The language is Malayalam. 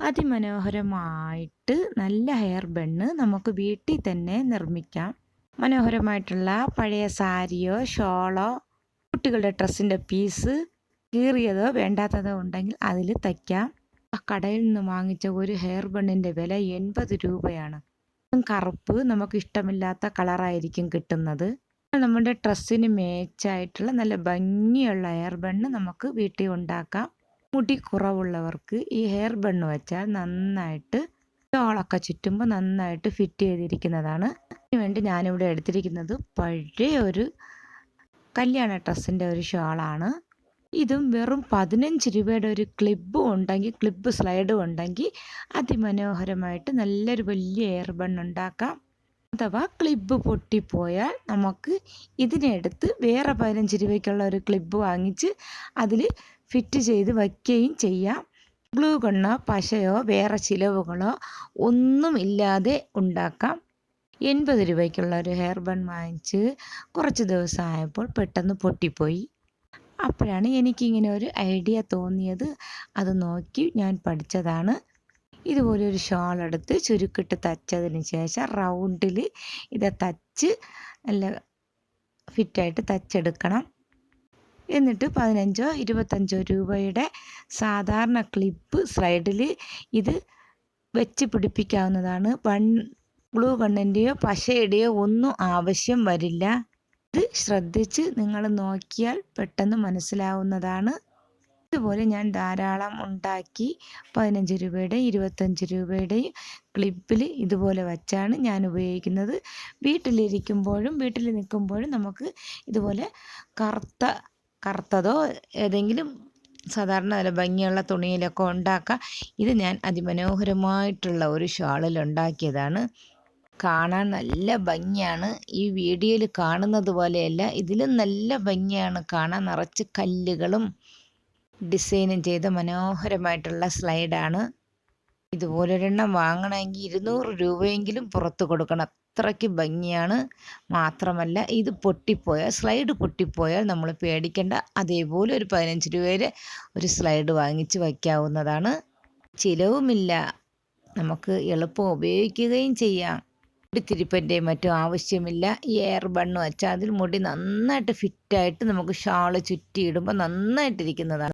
അതിമനോഹരമായിട്ട് നല്ല ഹെയർ ബണ്ണ് നമുക്ക് വീട്ടിൽ തന്നെ നിർമ്മിക്കാം. മനോഹരമായിട്ടുള്ള പഴയ സാരിയോ ഷോളോ കുട്ടികളുടെ ഡ്രസ്സിന്റെ പീസ് കീറിയതോ വേണ്ടാത്തതോ ഉണ്ടെങ്കിൽ അതിൽ തയ്ക്കാം. കടയിൽ നിന്ന് വാങ്ങിച്ച ഒരു ഹെയർ ബണ്ണിന്റെ വില എൺപത് രൂപയാണ്. കറുപ്പ് നമുക്ക് ഇഷ്ടമില്ലാത്ത കളറായിരിക്കും കിട്ടുന്നത്. നമ്മുടെ ഡ്രസ്സിന് മേച്ചായിട്ടുള്ള നല്ല ഭംഗിയുള്ള ഹെയർ ബണ്ണ് നമുക്ക് വീട്ടിൽ ഉണ്ടാക്കാം. മുടി കുറവുള്ളവർക്ക് ഈ ഹെയർ ബണ്ണ് വെച്ചാൽ നന്നായിട്ട് ടോളൊക്കെ ചുറ്റുമ്പോൾ നന്നായിട്ട് ഫിറ്റ് ചെയ്തിരിക്കുന്നതാണ്. അതിനുവേണ്ടി ഞാനിവിടെ എടുത്തിരിക്കുന്നത് പഴയ ഒരു കല്യാണ ഡ്രസ്സിന്റെ ഒരു ഷോളാണ് ഇതും വെറും പതിനഞ്ച് രൂപയുടെ ഒരു ക്ലിബും ഉണ്ടെങ്കിൽ ക്ലിബ് സ്ലൈഡും ഉണ്ടെങ്കിൽ അതിമനോഹരമായിട്ട് നല്ലൊരു വലിയ എയർ ബൺ ഉണ്ടാക്കാം. അഥവാ ക്ലിബ് പൊട്ടിപ്പോയാൽ നമുക്ക് ഇതിനെടുത്ത് വേറെ പതിനഞ്ച് രൂപയ്ക്കുള്ള ഒരു ക്ലിബ് വാങ്ങിച്ച് അതിൽ ഫിറ്റ് ചെയ്ത് വയ്ക്കുകയും ചെയ്യാം. ഗ്ലൂ കണ്ണോ പശയോ വേറെ ചിലവുകളോ ഒന്നുമില്ലാതെ ഉണ്ടാക്കാം. എൺപത് രൂപയ്ക്കുള്ള ഒരു ഹെയർ ബൺ വാങ്ങിച്ച് കുറച്ച് ദിവസമായപ്പോൾ പെട്ടെന്ന് പൊട്ടിപ്പോയി. അപ്പോഴാണ് എനിക്കിങ്ങനെ ഒരു ഐഡിയ തോന്നിയത്. അത് നോക്കി ഞാൻ പഠിച്ചതാണ്. ഇതുപോലെ ഒരു ഷാൾ എടുത്ത് ചുരുക്കിട്ട് തച്ചതിന് ശേഷം റൗണ്ടിൽ ഇത് തച്ച് നല്ല ഫിറ്റായിട്ട് തച്ചെടുക്കണം. എന്നിട്ട് പതിനഞ്ചോ ഇരുപത്തഞ്ചോ രൂപയുടെ സാധാരണ ക്ലിപ്പ് സ്ലൈഡിൽ ഇത് വെച്ച് പിടിപ്പിക്കാവുന്നതാണ്. വൺ ഗ്ലൂ ഗണ്ണിന്റെയോ പശയുടെയോ ഒന്നും ആവശ്യം വരില്ല. ഇത് ശ്രദ്ധിച്ച് നിങ്ങൾ നോക്കിയാൽ പെട്ടെന്ന് മനസ്സിലാവുന്നതാണ്. ഇതുപോലെ ഞാൻ ധാരാളം ഉണ്ടാക്കി പതിനഞ്ച് രൂപയുടെയും ഇരുപത്തഞ്ച് രൂപയുടെയും ക്ലിപ്പിൽ ഇതുപോലെ വച്ചാണ് ഞാൻ ഉപയോഗിക്കുന്നത്. വീട്ടിലിരിക്കുമ്പോഴും വീട്ടിൽ നിൽക്കുമ്പോഴും നമുക്ക് ഇതുപോലെ കറുത്ത കറുത്തതോ ഏതെങ്കിലും സാധാരണ നല്ല ഭംഗിയുള്ള തുണിയിലൊക്കെ ഉണ്ടാക്കാം. ഇത് ഞാൻ അതിമനോഹരമായിട്ടുള്ള ഒരു ഷാളിൽ ഉണ്ടാക്കിയതാണ്. കാണാൻ നല്ല ഭംഗിയാണ്. ഈ വീഡിയോയിൽ കാണുന്നത് പോലെയല്ല ഇതിലും നല്ല ഭംഗിയാണ്. കാണാൻ നിറച്ച് കല്ലുകളും ഡിസൈനും ചെയ്ത മനോഹരമായിട്ടുള്ള സ്ലൈഡാണ്. ഇതുപോലൊരെണ്ണം വാങ്ങണമെങ്കിൽ ഇരുന്നൂറ് രൂപയെങ്കിലും പുറത്ത് കൊടുക്കണം. അത്രയ്ക്ക് ഭംഗിയാണ്. മാത്രമല്ല ഇത് പൊട്ടിപ്പോയാൽ സ്ലൈഡ് പൊട്ടിപ്പോയാൽ നമ്മൾ പേടിക്കേണ്ട. അതേപോലെ ഒരു പതിനഞ്ച് രൂപയുടെ ഒരു സ്ലൈഡ് വാങ്ങിച്ച് വയ്ക്കാവുന്നതാണ്. ചിലവുമില്ല. നമുക്ക് എളുപ്പം ഉപയോഗിക്കുകയും ചെയ്യാം. മുടിത്തിരിപ്പന്റെയും മറ്റും ആവശ്യമില്ല. ഈ എയർ ബണ്ണ് വെച്ചാൽ അതിൽ മുടി നന്നായിട്ട് ഫിറ്റായിട്ട് നമുക്ക് ഷാൾ ചുറ്റിയിടുമ്പോൾ നന്നായിട്ടിരിക്കുന്നതാണ്.